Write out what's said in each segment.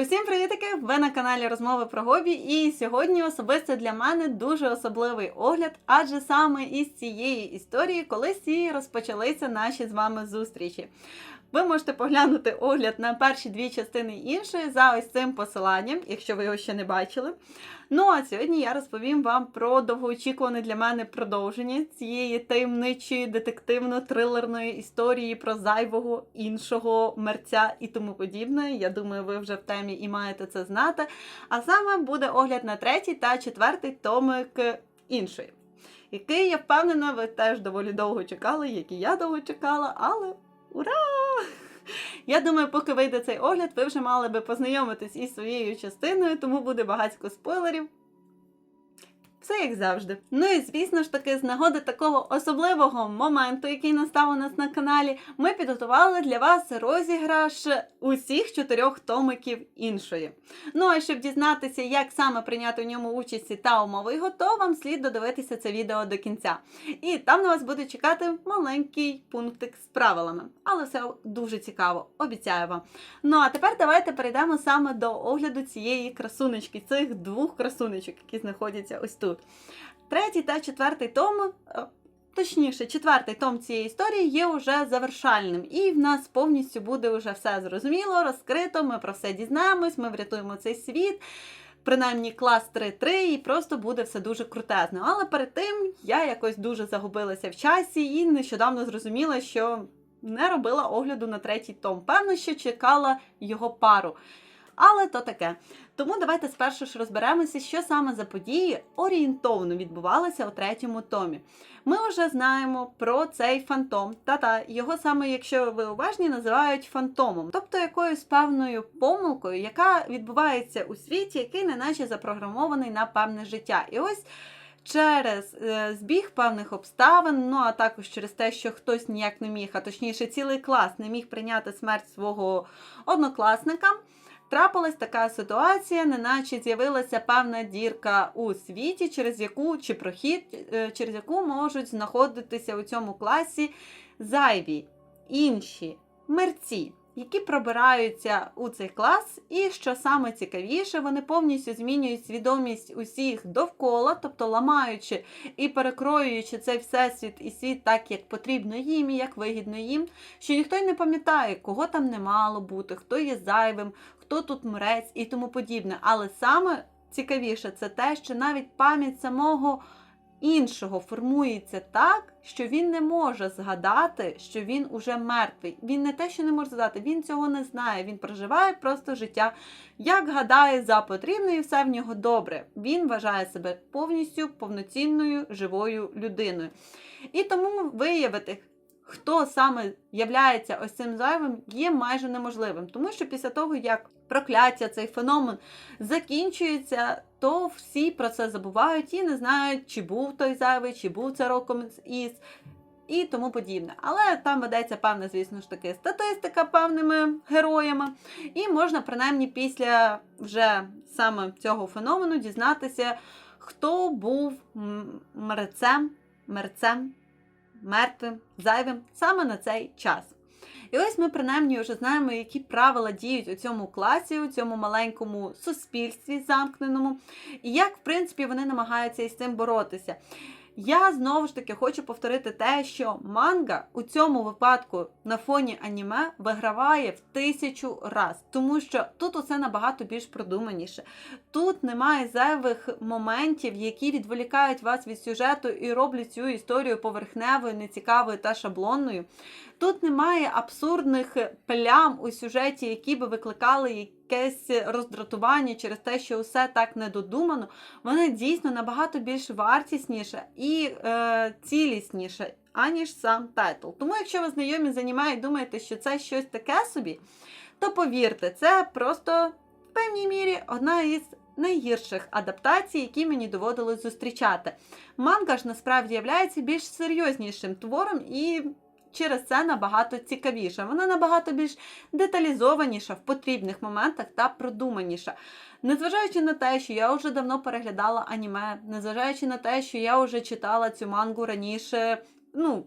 Усім привітики! Ви на каналі Розмови про Гобі, і сьогодні особисто для мене дуже особливий огляд, адже саме із цієї історії колись і розпочалися наші з вами зустрічі. Ви можете поглянути огляд на перші дві частини іншої за ось цим посиланням, якщо ви його ще не бачили. Ну а сьогодні я розповім вам про довгоочікуване для мене продовження цієї таємничої детективно-трилерної історії про зайвого іншого мерця і тому подібне. Я думаю, ви вже в темі і маєте це знати. А саме буде огляд на третій та четвертий томик іншої, який я впевнена, ви теж доволі довго чекали, як і я довго чекала, але ура! Я думаю, поки вийде цей огляд, ви вже мали би познайомитись із своєю частиною, тому буде багатько спойлерів. Все як завжди. Ну і звісно ж таки, з нагоди такого особливого моменту, який настав у нас на каналі, ми підготували для вас розіграш усіх чотирьох томиків іншої. Ну а щоб дізнатися, як саме прийняти в ньому участь та умови його, то вам слід додивитися це відео до кінця. І там на вас буде чекати маленький пунктик з правилами. Але все дуже цікаво, обіцяю вам. Ну а тепер давайте перейдемо саме до огляду цієї красунечки, цих двох красунечок, які знаходяться ось тут. Третій та четвертий том, е, точніше, четвертий том цієї історії є вже завершальним, і в нас повністю буде вже все зрозуміло, розкрито. Ми про все дізнаємось, ми врятуємо цей світ. Принаймні клас 3-3, і просто буде все дуже крутезно. Але перед тим я якось дуже загубилася в часі і нещодавно зрозуміла, що не робила огляду на третій том. Певно, що чекала його пару. Але то таке. Тому давайте спершу ж розберемося, що саме за події орієнтовно відбувалися у третьому томі. Ми вже знаємо про цей фантом. Та-та, його саме, якщо ви уважні, називають фантомом, тобто якоюсь певною помилкою, яка відбувається у світі, який неначе запрограмований на певне життя. І ось. Через е, збіг певних обставин, ну а також через те, що хтось ніяк не міг, а точніше, цілий клас не міг прийняти смерть свого однокласника. Трапилась така ситуація, неначе з'явилася певна дірка у світі, через яку чи прохід, е, через яку можуть знаходитися у цьому класі зайві інші мерці, які пробираються у цей клас, і що саме цікавіше, вони повністю змінюють свідомість усіх довкола, тобто ламаючи і перекроюючи цей всесвіт і світ так, як потрібно їм і як вигідно їм, що ніхто й не пам'ятає, кого там не мало бути, хто є зайвим, хто тут мрець і тому подібне. Але саме цікавіше це те, що навіть пам'ять самого іншого формується так, що він не може згадати, що він уже мертвий. Він не те, що не може згадати, він цього не знає. Він проживає просто життя, як гадає за потрібне, і все в нього добре. Він вважає себе повністю повноцінною живою людиною. І тому виявити. Хто саме являється ось цим зайвим, є майже неможливим, тому що після того, як прокляття, цей феномен закінчується, то всі про це забувають і не знають, чи був той зайвий, чи був це роком із. І тому подібне. Але там ведеться певна, звісно ж таки, статистика певними героями. І можна, принаймні, після вже саме цього феномену дізнатися, хто був мерцем, мерцем, мертвим, зайвим саме на цей час. І ось ми принаймні вже знаємо, які правила діють у цьому класі, у цьому маленькому суспільстві замкненому, і як, в принципі, вони намагаються із цим боротися. Я знову ж таки хочу повторити те, що манга у цьому випадку на фоні аніме виграває в тисячу раз, тому що тут усе набагато більш продуманіше. Тут немає зайвих моментів, які відволікають вас від сюжету і роблять цю історію поверхневою, нецікавою та шаблонною. Тут немає абсурдних плям у сюжеті, які би викликали якесь роздратування через те, що усе так недодумано. Вони дійсно набагато більш вартісніше і е, цілісніше, аніж сам тайтл. Тому, якщо ви знайомі з і думаєте, що це щось таке собі, то повірте, це просто в певній мірі одна із. Найгірших адаптацій, які мені доводилось зустрічати. Манга ж насправді є більш серйознішим твором і через це набагато цікавіша. Вона набагато більш деталізованіша в потрібних моментах та продуманіша. Незважаючи на те, що я вже давно переглядала аніме, незважаючи на те, що я вже читала цю мангу раніше, ну,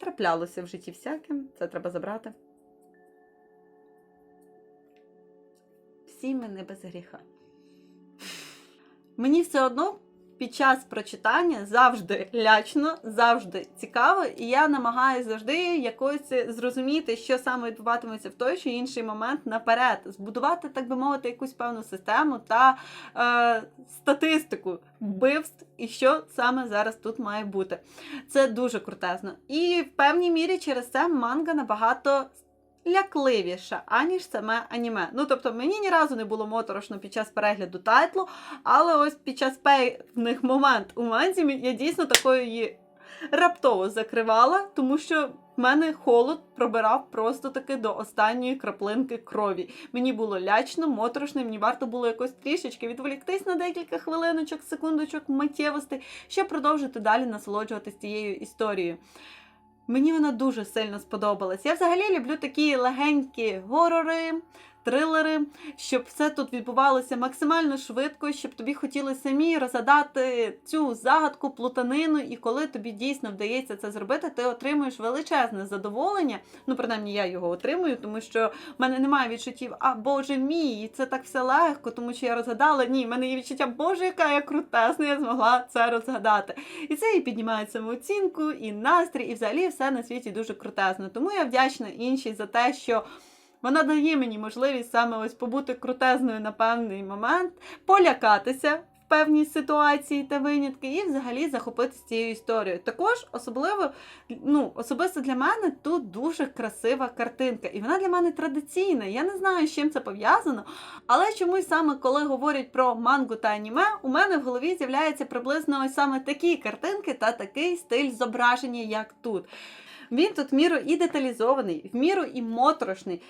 траплялося в житті всяким, це треба забрати. простій мене без гріха. Мені все одно під час прочитання завжди лячно, завжди цікаво, і я намагаюся завжди якось зрозуміти, що саме відбуватиметься в той чи інший момент наперед, збудувати, так би мовити, якусь певну систему та е, статистику вбивств і що саме зараз тут має бути. Це дуже крутезно. І в певній мірі через це манга набагато лякливіша, аніж саме аніме. Ну тобто мені ні разу не було моторошно під час перегляду тайтлу, але ось під час певних момент у манзі я дійсно такою її раптово закривала, тому що мене холод пробирав просто таки до останньої краплинки крові. Мені було лячно, моторошно, мені варто було якось трішечки відволіктись на декілька хвилиночок, секундочок, миттєвостей, щоб продовжити далі насолоджуватися цією історією. Мені вона дуже сильно сподобалась. Я взагалі люблю такі легенькі горори, трилери, щоб все тут відбувалося максимально швидко, щоб тобі хотілося самі розгадати цю загадку, плутанину, і коли тобі дійсно вдається це зробити, ти отримуєш величезне задоволення. Ну, принаймні, я його отримую, тому що в мене немає відчуттів, а Боже мій, це так все легко, тому що я розгадала. Ні, в мене є відчуття, Боже, яка я крутесна, я змогла це розгадати. І це і піднімає самооцінку, і настрій, і взагалі все на світі дуже крутезно. Тому я вдячна іншій за те, що. Вона дає мені можливість саме ось побути крутезною на певний момент, полякатися в певній ситуації та винятки, і взагалі захопитися цією історією. Також особливо, ну, особисто для мене тут дуже красива картинка, і вона для мене традиційна. Я не знаю, з чим це пов'язано, але чомусь саме коли говорять про мангу та аніме, у мене в голові з'являються приблизно ось саме такі картинки та такий стиль зображення, як тут. Він тут в міру і деталізований, в міру і моторошний,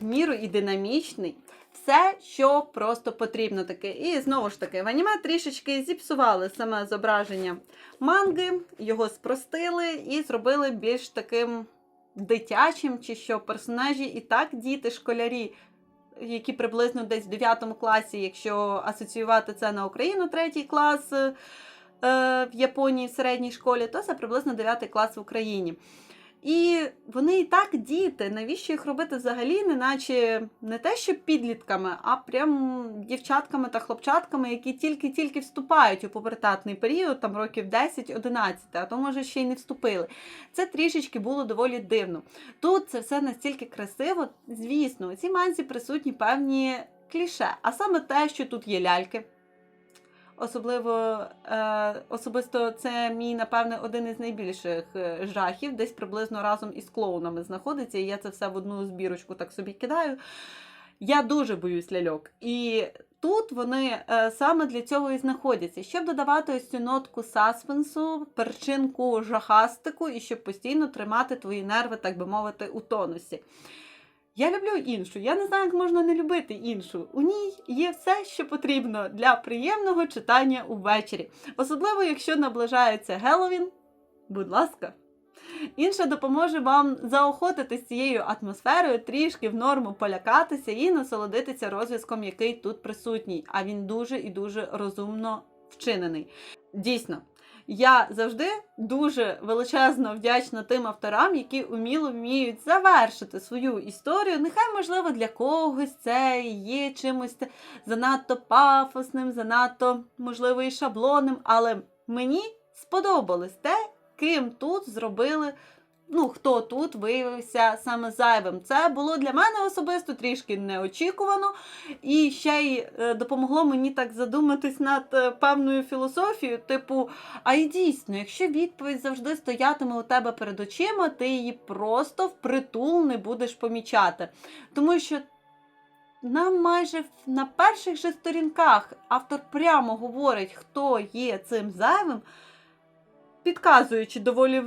в міру і динамічний. Все, що просто потрібно таке. І знову ж таки, в аніме трішечки зіпсували саме зображення манги, його спростили і зробили більш таким дитячим, чи що персонажі і так діти, школярі, які приблизно десь в 9 класі, якщо асоціювати це на Україну, третій клас е, в Японії в середній школі, то це приблизно 9 клас в Україні. І вони і так діти. Навіщо їх робити взагалі, неначе не те, що підлітками, а прям дівчатками та хлопчатками, які тільки-тільки вступають у пубертатний період, там років 10-11, а то може ще й не вступили. Це трішечки було доволі дивно. Тут це все настільки красиво, звісно, у цій манзі присутні певні кліше, а саме те, що тут є ляльки. Особливо е, особисто це мій, напевне, один із найбільших е, жахів, десь приблизно разом із клоунами знаходиться. І я це все в одну збірочку так собі кидаю. Я дуже боюсь ляльок. І тут вони е, саме для цього і знаходяться, щоб додавати ось цю нотку саспенсу, перчинку жахастику, і щоб постійно тримати твої нерви, так би мовити, у тонусі. Я люблю іншу. Я не знаю, як можна не любити іншу. У ній є все, що потрібно для приємного читання увечері. Особливо, якщо наближається Геловін, будь ласка. Інша допоможе вам заохотити з цією атмосферою, трішки в норму полякатися і насолодитися розв'язком, який тут присутній. А він дуже і дуже розумно вчинений. Дійсно, я завжди дуже величезно вдячна тим авторам, які уміло вміють завершити свою історію. Нехай, можливо, для когось це є чимось занадто пафосним, занадто, можливо, і шаблонним, але мені сподобалось те, ким тут зробили. Ну, хто тут виявився саме зайвим. Це було для мене особисто трішки неочікувано, і ще й е, допомогло мені так задуматись над е, певною філософією, типу, а й дійсно, якщо відповідь завжди стоятиме у тебе перед очима, ти її просто впритул не будеш помічати. Тому що. Нам майже на перших же сторінках автор прямо говорить, хто є цим зайвим, підказуючи доволі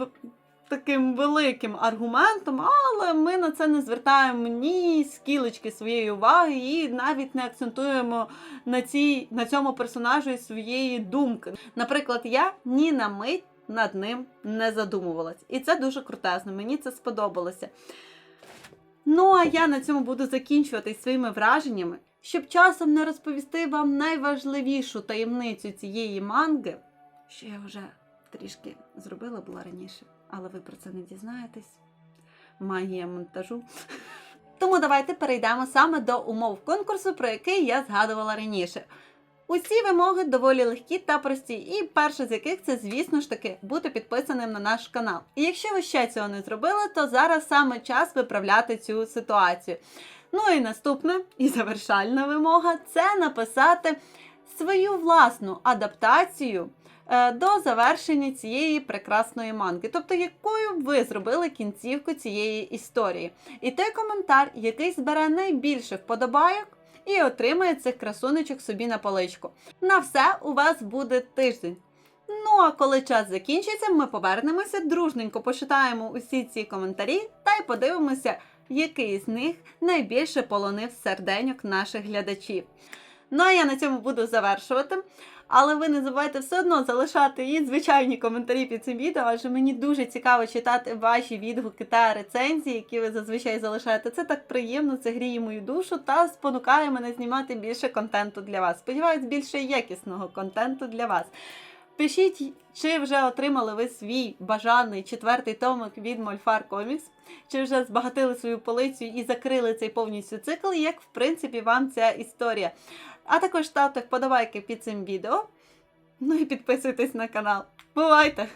таким великим аргументом, але ми на це не звертаємо ні скілечки своєї уваги і навіть не акцентуємо на цій, на цьому персонажу своєї думки. Наприклад, я ні на мить над ним не задумувалась. І це дуже крутезно, мені це сподобалося. Ну, а я на цьому буду закінчувати своїми враженнями, щоб часом не розповісти вам найважливішу таємницю цієї манги, що я вже трішки зробила була раніше але ви про це не дізнаєтесь. Магія монтажу. Тому давайте перейдемо саме до умов конкурсу, про який я згадувала раніше. Усі вимоги доволі легкі та прості, і перше з яких це, звісно ж таки, бути підписаним на наш канал. І якщо ви ще цього не зробили, то зараз саме час виправляти цю ситуацію. Ну і наступна і завершальна вимога це написати свою власну адаптацію до завершення цієї прекрасної манги, тобто якою б ви зробили кінцівку цієї історії. І той коментар, який збере найбільше вподобайок, і отримає цих красунечок собі на поличку. На все у вас буде тиждень. Ну а коли час закінчиться, ми повернемося, дружненько почитаємо усі ці коментарі та й подивимося, який з них найбільше полонив серденьок наших глядачів. Ну а я на цьому буду завершувати. Але ви не забувайте все одно залишати і звичайні коментарі під цим відео, адже мені дуже цікаво читати ваші відгуки та рецензії, які ви зазвичай залишаєте. Це так приємно, це гріє мою душу та спонукає мене знімати більше контенту для вас. Сподіваюсь, більше якісного контенту для вас. Пишіть, чи вже отримали ви свій бажаний четвертий томик від Мольфар Комікс, чи вже збагатили свою полицю і закрили цей повністю цикл, як в принципі вам ця історія. А також ставте вподобайки під цим відео. Ну і підписуйтесь на канал. Бувайте!